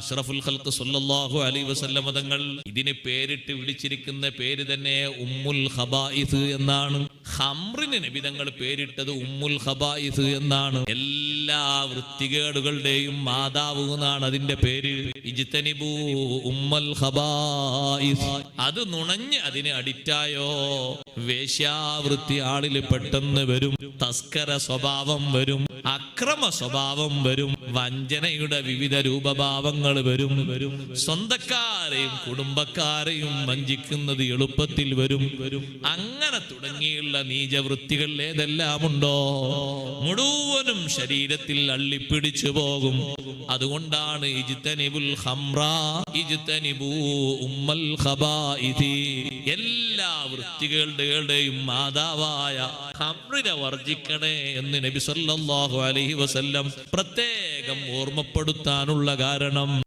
അഷ്റഫുൽ ഖൽക്ക് സല്ലല്ലാഹു അലൈഹി വസല്ലം തങ്ങൾ ഇതിന് പേരിട്ട് വിളിച്ചിരിക്കുന്ന പേര് തന്നെ ഉമ്മുൽ ഖബായിസ് എന്നാണ്. ഹംറിന് നബി തങ്ങൾ പേരിട്ടത് ഉമ്മുൽ ഹബായിസ് എന്നാണ്. എല്ലാ വൃത്തികേടുകളുടെയും മാതാവ് എന്നാണ് അതിന്റെ പേര്. ഉമ്മൽ ഖബായിസ്. അത് നുണഞ്ഞ് അതിനെ അഡിറ്റായോ? വേശ്യാവൃത്തി ആളിൽ പെട്ടെന്ന് വരും. തസ്കര സ്വഭാവം വരും. അക്രമ സ്വഭാവം വരും. വഞ്ചനയുടെ വിവിധ രൂപഭാവങ്ങൾ വരും. വരും സ്വന്തക്കാരെയും കുടുംബക്കാരെയും വഞ്ചിക്കുന്നത് എളുപ്പത്തിൽ വരും വരും. അങ്ങനെ തുടങ്ങിയുള്ള നീചവൃത്തികൾ ഏതെല്ലാം ഉണ്ടോ മുഴുവനും ശരീരത്തിൽ അള്ളിപ്പിടിച്ചു പോകും. അതുകൊണ്ടാണ് ഇജ്തനിബുൽ ഉമ്മൽ എല്ലാ വൃത്തികളുടെയും മാതാവായ ഹംറിനെ വർജിക്കണേ എന്ന് നബി സല്ലല്ലാഹു അലൈഹി വസല്ലം പ്രത്യേകം ഓർമ്മപ്പെടുത്താനുള്ള കാരണം